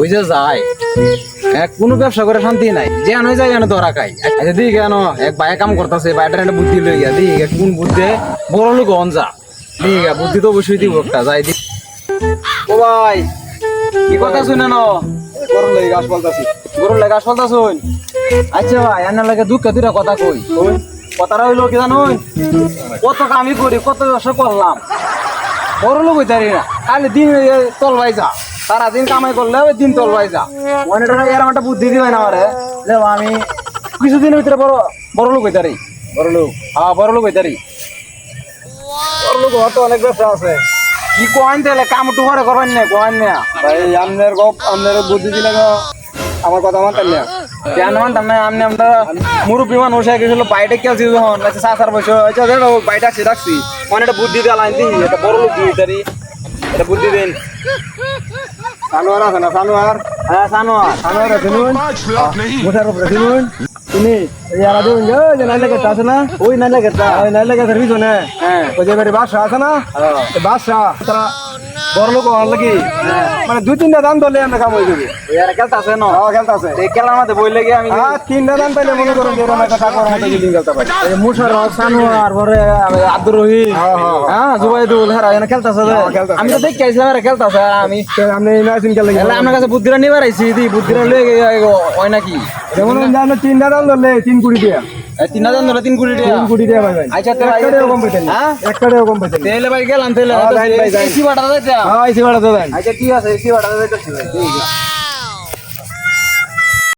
ওই যে যায়। এক কোনো ব্যবসা করে শান্তি নাই। যে আনো যায় জানো ধরা খাই আচ্ছা দিই কেন এক ভাই কাম করতেছে ভাইটার একটা বুদ্ধি লই গিয়া দিই কোন বুদ্ধি বড় লোক যা। দিই বুদ্ধি তো অবশ্যই দিব একটা যাই দি। ও ভাই কি কথা শুনে না গরম লাগে গাছ পাল্টাছি গরুর লেগা সলতা শুন? আচ্ছা ভাই আনার লাগে দুঃখ দুটা কথা কই। কথাটা হইল কি জানো কত কামই করি কত ব্যবসা করলাম। বড় লোক হইতারি না। খালি দিন তলবাই যা। সারা দিন কামাই করলে ওই দিন তলবাই যা। মনে এর একটা বুদ্ধি দিবে না আমারে যে আমি কিছুদিনের ভিতরে বড় বড় লোক হইতারি বড় লোক। হ্যাঁ বড় লোক হইতারি বড় লোক হওয়ার তো অনেক ব্যবসা আছে। কি কোয়াইন তাহলে কাম টু করে করবেন না কোয়াইন না। ভাই আমনের গপ আমনের বুদ্ধি দিলে আমার কথা মানতেন না। কেন মানতাম না? আমনি আমরা মুরব্বী মানুষ হয়ে গেছিল বাইরে খেলছি যখন। সাসার বসে আচ্ছা দেখো বাইরে আসি রাখছি। একটা বুদ্ধি দিয়ে লাইন দিই এটা বড় লোক তারি এটা বুদ্ধি দিন। সানোয়ার আছে না সানোয়ার? হ্যাঁ সানোয়ার। সানোয়ার আছে নুন। মুঠার উপরে নুন। তুমি ইয়ারা দিন যে নাইলে গেটা আছে না? ওই নাইলে গেটা ওই নাইলে গেটার পিছনে হ্যাঁ। ওই যে বাসা আছে না? হ্যাঁ। বাসা তারা বড় লোক হওয়ার লাগি? মানে দুই তিনটা দাম ধরলে আমরা কাম হয়ে যাবে। এর খেলতে আছে না? খাওয়া খেলতে আছে। এই খেলার মধ্যে বই লেগে আমি আর তিনটা দাম পাইলে মনে করুন যে এরকম একটা টাকার মতো দিন খেলতে পারি। এই মুশারফ সানোয়ার পরে আব্দুর রহিম। হ্যাঁ, হ্যাঁ, হ্যাঁ। জুবাইদুল হ্যাঁ এখানে খেলতেছে হ্যাঁ, খেলতাছে। আমি তো দেখে আইছিলাম এরা খেলতেছে আমি আপনি এই ম্যাচিন খেলে এলা আপনার কাছে বুদ্ধিরা নিবার আইছি দি বুদ্ধিরা লয়ে গে- হয় নাকি যেমন জানো তিনটা দাম ধরলে তিন কোটি দিয়া। তিন হাজার ধরে তিন কোটি টাকা। কোটি দিয়া ভাই আচ্ছা তো ভাই, একটা টাকাও কম পেতেন হ্যাঁ? একটা কম পেতেন তেলে ভাই গেলাম তেলে হ্যাঁ। এসি হ্যাঁ এসি ভাড়া দেবেন আচ্ছা ঠিক আছে এসি